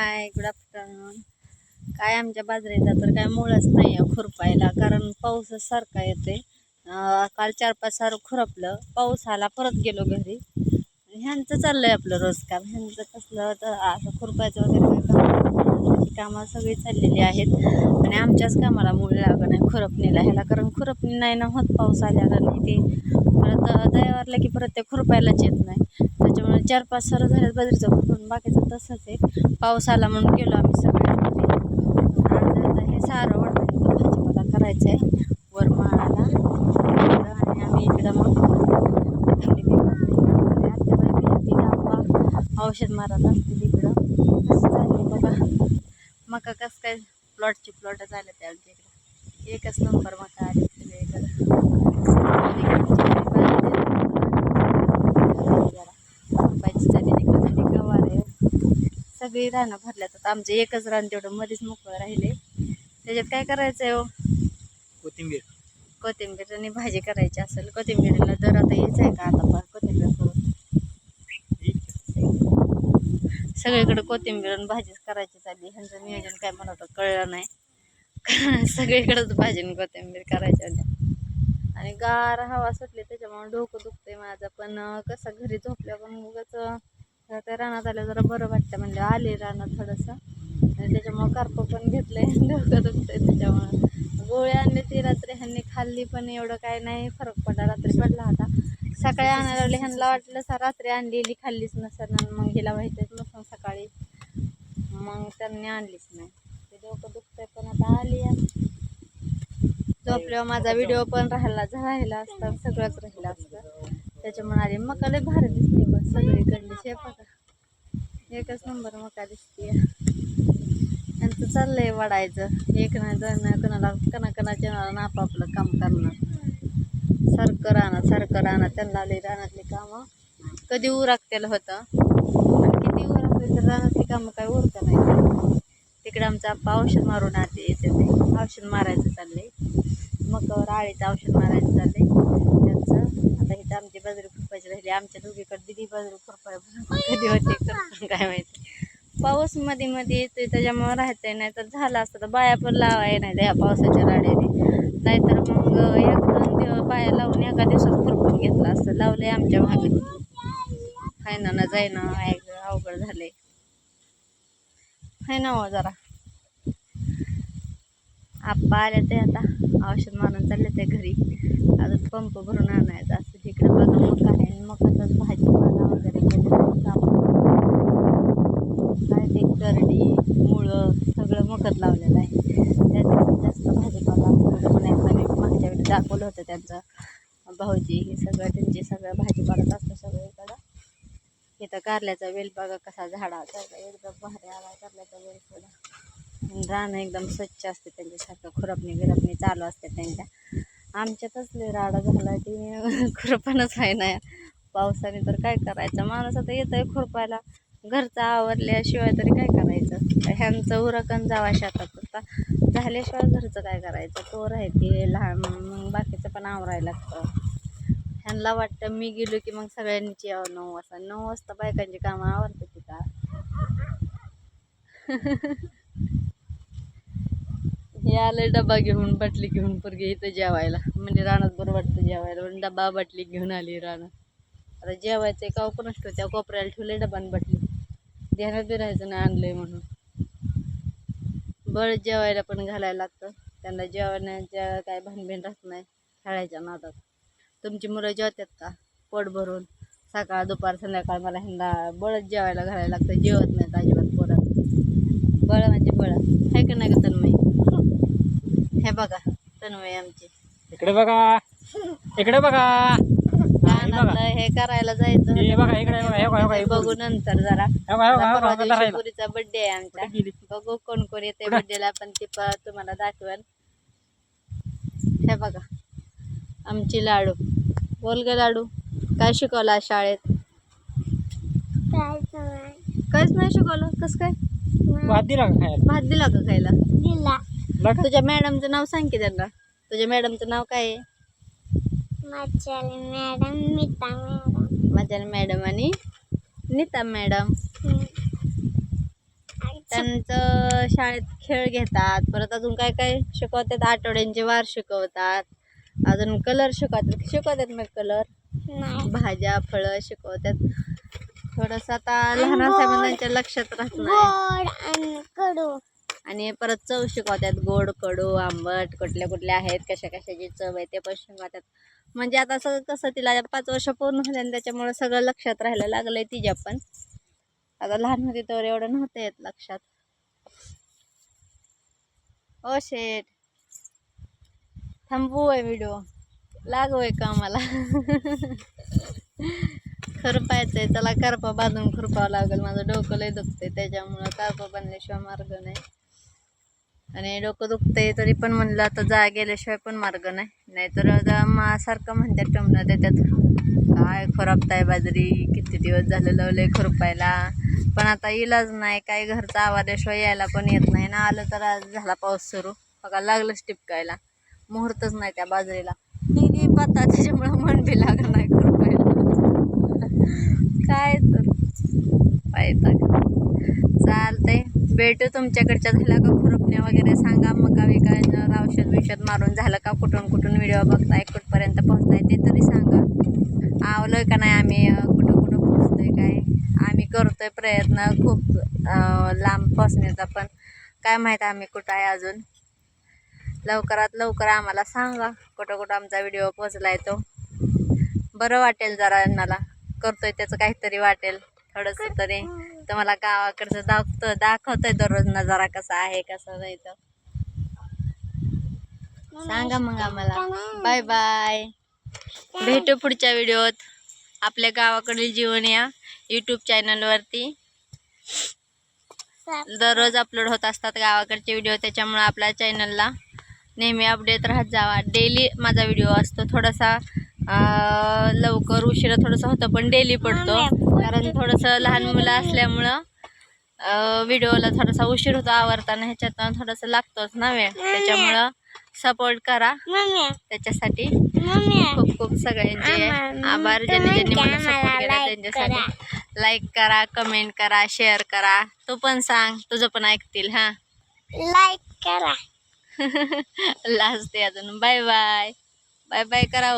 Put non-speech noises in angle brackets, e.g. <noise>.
Hi good afternoon काय आमच्या बाजरीचा तर काय मुळच नाही आहे खुरपायला कारण पाऊसच सारखा येते काल चार पाच सार खुरपलं पाऊस आला परत गेलो घरी. ह्यांचं चाललं आहे आपलं रोज काम ह्यांचं कसलं तर असं खुरपायचं वगैरे काय कामं सगळी चाललेली आहेत. आणि आमच्याच कामाला मूळ लागत नाही खुरपणीला. ह्याला कारण खुरपणी नाही ना होत पाऊस आल्याला नाही ते. परत दयावरला की परत ते खुरपायलाच येत नाही. त्याच्यामुळे चार पाच सर झाल्यात बाजरीचं पण बाकीचं तसंच आहे. पाऊस आला म्हणून गेलो आम्ही सगळ्या आता हे सारं वाटतं भाजीपाला करायचं आहे वर माळाला आणि आम्ही इकडं मग औषध मारत असते तिकडं कसं चाललंय बघा. मका कसं काय प्लॉटची प्लॉट झाले ते आमच्या इकडं. एकच नंबर मका आले सगळीकडे गवार आहे सगळी रानं भरल्यात. आता आमचं एकच रान तेवढं मध्येच मोकळं राहिले. त्याच्यात काय करायचं आहे हो? कोथिंबीर. कोथिंबीर आणि भाजी करायची असेल. कोथिंबीरला दर आता यायचं आहे का आता पण कोथिंबीर करून? सगळीकडे कोथिंबीर आणि भाजीच करायची चालली. ह्यांचं नियोजन काय तर कळलं नाही. सगळीकडेच भाजी आणि कोथिंबीर करायची होत्या आणि गार हवा सुटली त्याच्यामुळे डोकं दुखतंय माझं. पण कसं घरी झोपल्या पण उगाच त्या रानात आलं जरा बरं वाटतं म्हणलं. आले रानात थोडंसं. आणि त्याच्यामुळं कार्प पण घेतलंय. <laughs> डोकं दुखतंय त्याच्यामुळं. गोळी आणली ती रात्री ह्यांनी खाल्ली पण एवढं काय नाही. फरक पडला. रात्री पडला होता. सकाळी आणायला लागले. ह्यांना वाटलं सा रात्री आणलेली खाल्लीच नसेल. मग हिला माहितीच नसून सकाळी. मग त्यांनी आणलीच नाही. ते डोकं दुखतंय पण आता आली आहे. झोपल्यावर माझा व्हिडिओ पण राहिला राहिला असता. सगळंच राहिलं असतं. त्याच्यामुळे आली मका लय भारी दिसते बघ सगळीकडली शेपा एकच नंबर मका दिसते यांचं चाललंय वाढायचं. एक ना दोन ना कोणाला कणा कणाच्या आपापलं काम करणार. सारखं राहणार सारखं राहणार त्यांना आली रानातली कामं. कधी उराकतेलं होतं. किती उराकले तर रानातली कामं काय उरकत नाही तिकडे आमचं आप्पा औषध मारून आते येते ते. औषध मारायचं चाललंय. मकावर आळीचं औषध मारायचं चाललंय. त्यांचं आता हे म्हणजे आमच्या दोघीकडे दिदी बाजरी खुरपाय कधी होते काय माहिती. पाऊसमध्ये मध्ये येतोय त्याच्यामुळे राहतंय नाही तर झालं असतं तर बाया पण लावाय नाही त्या पावसाच्या राड्याने. नाहीतर मग एक दोन दिवस बाया लावून एका दिवसात खुरपून घेतलं असतं लावलंय आमच्या मागे. हाय ना जायना अवघड झालंय. हाय ना हो जरा. आप्पा आले ते आता. औषध मारून चालले ते घरी. अजून पंप भरून आणायचा असं तिकडे बघा मग आहे? आणि भाजीपाला वगैरे केलं काय ते करडी मुळं सगळं मकत लावलेलं आहे. त्याच्यात जास्त भाजीपाला पण एकदा मी मागच्या वेळी दाखवलं होतं त्यांचं. भाऊजी हे सगळं त्यांचे सगळं भाजीपालाच असतं सगळीकडं इथं कारल्याचा वेल बघा कसा झाडाचा एकदम भारी आला कारल्याचा वेल थोडा रान एकदम स्वच्छ असते त्यांच्यासारखं खुरपणी बिरपणी चालू असते त्यांच्या. आमच्यातच राडा झाला ते. <laughs> खुरपणच आहे ना. पावसाने तर काय करायचं? माणूस आता येतोय खुरपायला. घरचं आवरल्याशिवाय तरी काय करायचं? ह्यांचं उरकन जावा शेतात. आता झाल्याशिवाय घरचं काय करायचं? तो राहते लहान मग बाकीचं पण आवरायला लागतं. ह्यांना वाटतं मी गेलो की मग सगळ्यांनीच यावं. नऊ वाजता नऊ वाजता बायकांची कामं आवडते तिथं. <laughs> आलं डबा घेऊन बाटली घेऊन पोरगी इथं जेवायला. म्हणजे रानात बरं वाटतं जेवायला म्हणून डबा बाटली घेऊन आली रानात. आता जेवायचं का हो? कोणाच त्या कोपऱ्याला ठेवले डबा बाटली. ध्यानात बी राहायचं नाही आणलंय म्हणून. बळ जेवायला पण घालायला लागतं. त्यांना जेवण्याच्या काय भानबिन राहत नाही खेळायच्या नादात. तुमची मुलं जेवतात का? पोट भरून. सकाळ दुपार संध्याकाळ मला ह्यांना बळच जेवायला घालायला लागतं. जेवत नाहीत अजिबात पोरात बळ म्हणजे बळ. आहे का नाही का तन्मय हे बघा तन्मय आमची. इकडे बघा. इकडे बघा. हे करायला जायचं हे बघा इकडे बघा हे बघा हे बघा, हे बघा. बघू. नंतर जरा. हे बघा, हे बघा, हे परवा बघा, दिवशी धरायला. पुरीचा बर्थडे आहे आमचा. कुठे गेली? बघू कोण कोण येते कुठं? बर्थडेला पण ती प- तुम्हाला दाखवेल हे बघा. आमची लाडू. बोल ग लाडू. काय शिकवलं आज शाळेत? काहीच नाही शिकवलं. कस काय? भात दिला का खायला? भात दिला का खायला? दिला? तुझ्या मॅडमचं नाव सांग की त्यांना. तुझ्या मॅडमचं नाव काय आहे? मॅडम मिता मॅडम. माझ्या मॅडम आणि नीता मॅडम. त्यांचं शाळेत खेळ घेतात. परत अजून काय काय शिकवतात? आठवड्यांचे वार शिकवतात. अजून कलर शिकवतात. शिकवतात मग कलर भाज्या फळं शिकवतात. थोडंसं आता लहान असल्यामुळे त्यांच्या लक्षात राहत नाही. कडू. आणि परत चव शिकवतात. गोड कडू आंबट कुठल्या कुठल्या आहेत कशा कशाची चव आहे ते पण शिकवतात. म्हणजे आता सगळं कसं तिला पाच वर्ष पूर्ण झाले आणि त्याच्यामुळे सगळं लक्षात राहायला लागलंय तिच्या पण. आता लहान होती तर एवढं नव्हतं येत लक्षात. ओ शेट थांबू आहे व्हिडिओ लागू आहे का मला खुरपायचं आहे त्याला करपा बांधून खुरपावं लागेल. माझं डोकं लय दुखतंय. त्याच्यामुळं करपा बांधल्याशिवाय मार्ग नाही. आणि डोकं दुखतंय तरी पण म्हणलं आता जा गेल्याशिवाय पण मार्ग नाही. नाहीतर आता मा सारखं म्हणतात टमणं देतात. काय खराबताय बाजरी किती दिवस झाले लावले खुरपायला. पण आता इलाज नाही काय घरचा आवाजाशिवाय यायला पण येत नाही. ना आलं तर आज झाला पाऊस सुरू. बघा लागलंच टिपकायला. मुहूर्तच नाही त्या बाजरीला. ही पाता त्याच्यामुळं मन बी लागलं नाही खुरपायला. काय तर. पाहिजे चालतंय. भेटू तुमच्याकडच्या झाला का खुरपण्या वगैरे सांगा. मका विकायचं औषध बिषध मारून झालं का कुठून कुठून व्हिडिओ बघताय कुठपर्यंत पोहोचताय ते तरी सांगा. आवलोय का नाही आम्ही कुठं कुठं पोहोचतोय काय? आम्ही करतोय प्रयत्न खूप लांब पोचण्याचा पण. काय माहीत आम्ही कुठं आहे अजून. लवकरात लवकर आम्हाला सांगा कुठं कुठं आमचा व्हिडिओ पोचलाय तो. बरं वाटेल जरा यांना करतोय त्याचं काहीतरी वाटेल. थोडंसं तरी. तर मला गावाकडचं दाखवतं दाखवतोय दररोज नजारा कसा आहे कसा नाही तर सांगा मग आम्हाला. बाय बाय भेटू पुढच्या व्हिडिओत. आपल्या गावाकडील जीवन या यूट्यूब चॅनलवरती दररोज अपलोड होत असतात गावाकडचे व्हिडिओ त्याच्यामुळे आपल्या चॅनलला नेहमी अपडेट राहत जावा. डेली माझा व्हिडिओ असतो थोडासा लवकर उशिरा थोडंसं होतं पण डेली पडतो. कारण थोडंसं लहान मुलं असल्यामुळं व्हिडिओला थोडासा उशीर होतो आवरताना ह्याच्यात थोडंसं लागतोच ना वेळ. त्याच्यामुळं सपोर्ट करा. त्याच्यासाठी खूप खूप सगळ्यांचे आभार. ज्यांनी ज्यांनी मला सपोर्ट केला त्यांच्यासाठी लाईक करा कमेंट करा शेअर करा. तू पण सांग तुझं पण ऐकतील हा. लाईक करा. <laughs> लास्ट अजून. बाय बाय बाय बाय करा